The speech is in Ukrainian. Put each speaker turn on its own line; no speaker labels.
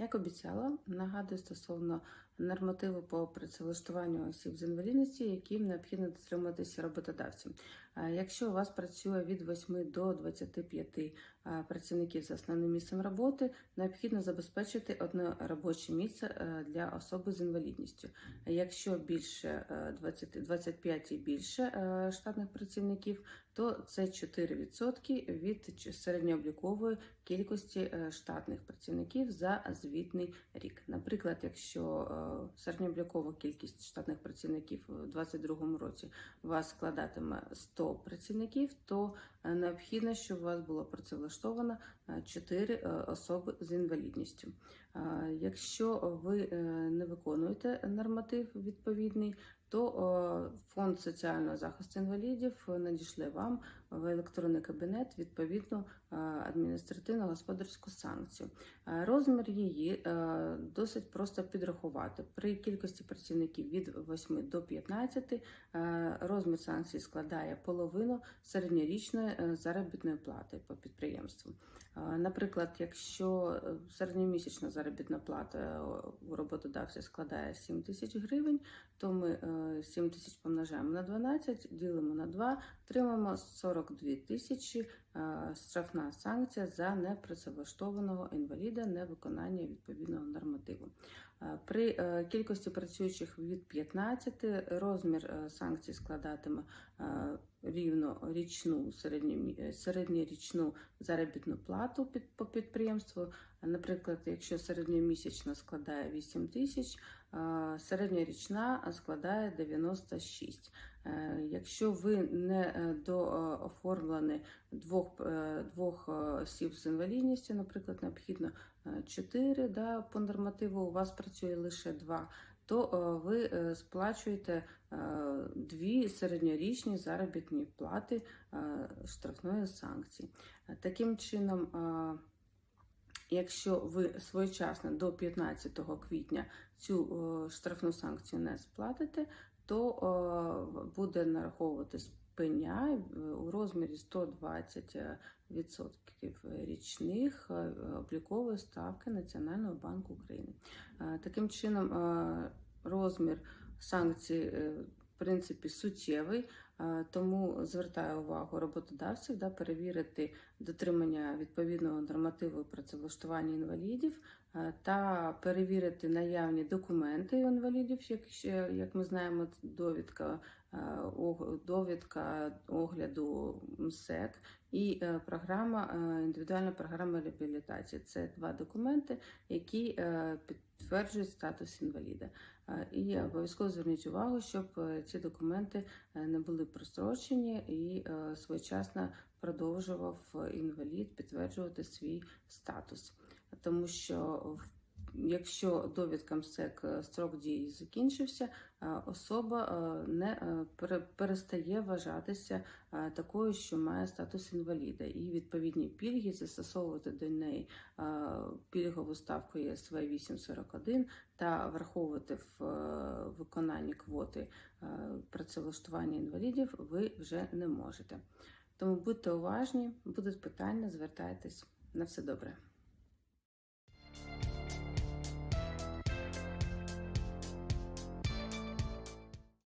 Як обіцяла, нагадую стосовно нормативу по працевлаштуванню осіб з інвалідністю, яким необхідно дотримуватися роботодавцям. Е, Якщо у вас працює від 8 до 25 е, працівників за основним місцем роботи, необхідно забезпечити одне робоче місце е, для особи з інвалідністю. Якщо більше е, 20, 25 і більше штатних працівників, то це 4% від середньооблікової кількості е, штатних працівників за звітний рік. Наприклад, якщо е, середньооблікова кількість штатних працівників у 2022 році вас складатиме 100 працівників, то е, необхідно, щоб у вас було працевлаштовано 4 особи з інвалідністю. Якщо ви не виконуєте норматив відповідний, то е, фонд соціального захисту інвалідів надішле вам в електронний кабінет відповідну е, адміністративно-господарську санкцію. Е, Розмір її е, досить просто підрахувати. При кількості працівників від 8 до 15 е, розмір санкції складає половину середньорічної е, заробітної плати по підприємству. Е, Наприклад, якщо е, середньомісячна заробітна плата е, у роботодавця складає 7 тисяч гривень, то ми е, 7 тисяч помножаємо на 12, ділимо на 2, отримаємо 42 тисячі е, штрафна санкція за непрацевлаштованого інваліда невиконання відповідного нормативу. Е, При е, кількості працюючих від 15 розмір санкцій складатиме рівно річну е, середньорічну заробітну плату під по підприємству. Наприклад, якщо середньомісячна складає 8 тисяч, середньорічна складає 96. Е, Якщо ви не е, дооформлені двох, двох осіб з інвалідністю, наприклад, необхідно 4 да, по нормативу, у вас працює лише 2, то е, ви е, сплачуєте е, дві середньорічні заробітні плати штрафної санкції. Таким чином, якщо ви своєчасно до 15 квітня цю штрафну санкцію не сплатите, то буде нараховуватись пеня е, у розмірі 120 е, відсотків річних е, облікової ставки Національного банку України. Таким чином, розмір санкцій принципі суттєвий, е, тому звертаю увагу роботодавців да, перевірити дотримання відповідного нормативу працевлаштування інвалідів е, та перевірити наявні документи інвалідів, якщо, як ми знаємо, довідка, е, довідка огляду МСЕК і програма, індивідуальна програма реабілітації. Це два документи, які е, підтверджують статус інваліда. Е, І обов'язково зверніть увагу, щоб е, ці документи е, не були прострочені і своєчасно продовжував інвалід підтверджувати свій статус. Тому що в- якщо довідка МСЕК е, строк дії закінчився, е, особа е, не перестає вважатися такою, що має статус інваліда, і відповідні пільги застосовувати до неї пільгову ставку ЄСВ 841 та враховувати в виконанні квоти працевлаштування інвалідів ви вже не можете. Тому будьте уважні, будуть питання, звертайтесь. На все добре.